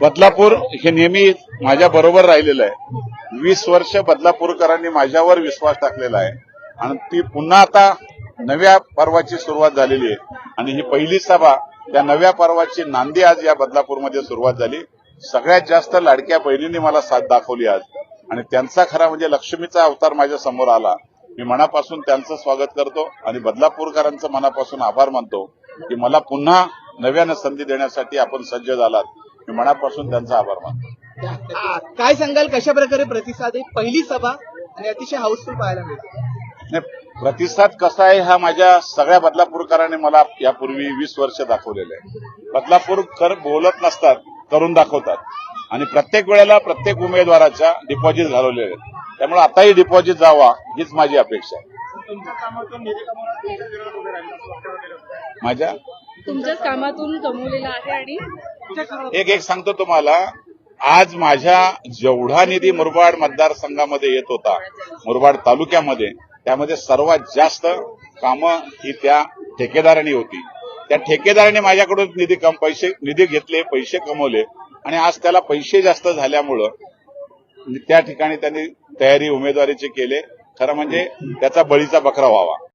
बदलापूर हे नेहमी माझ्या बरोबर राहिलेलं आहे. वीस वर्ष बदलापूरकरांनी माझ्यावर विश्वास टाकलेला आहे. आणि ती पुन्हा आता नव्या पर्वाची सुरुवात झालेली आहे. आणि ही पहिली सभा त्या नव्या पर्वाची नांदी आज या बदलापूरमध्ये सुरुवात झाली. सगळ्यात जास्त लाडक्या बहिणींनी मला साथ दाखवली आज. आणि त्यांचा खरा म्हणजे लक्ष्मीचा अवतार माझ्यासमोर आला. मी मनापासून त्यांचं स्वागत करतो आणि बदलापूरकरांचं मनापासून आभार मानतो की मला पुन्हा नव्यानं संधी देण्यासाठी आपण सज्ज झालात. मी मनापासून त्यांचा आभार मानतो. काय सांगाल? कशा प्रकारे प्रतिसाद आहे? पहिली सभा आणि अतिशय हाऊसफुल पाहायला मिळते. नाही प्रतिसाद कसा आहे हा माझ्या सगळ्या बदलापूरकरांनी मला यापूर्वी वीस वर्ष दाखवलेलं आहे. बदलापूरकर बोलत नसतात करून दाखवतात. आणि प्रत्येक वेळेला प्रत्येक उमेदवाराच्या डिपॉझिट घालवलेले आहेत. त्यामुळे आताही डिपॉझिट जावा हीच माझी अपेक्षा आहे. माझ्या? तुमच्याच कामातून कमवलेला आहे आणि एक एक सांगतो तुम्हाला. आज माझ्या जेवढा निधी मुरबाड मतदारसंघामध्ये येत होता मुरबाड तालुक्यामध्ये त्यामध्ये सर्वात जास्त कामं ही त्या ठेकेदारांनी होती. त्या ठेकेदाराने माझ्याकडून निधी कम पैसे निधी घेतले पैसे कमवले आणि आज त्याला पैसे जास्त झाल्यामुळं त्या ठिकाणी त्यांनी तयारी उमेदवारीची केले. खरं म्हणजे त्याचा बळीचा बकरा व्हावा.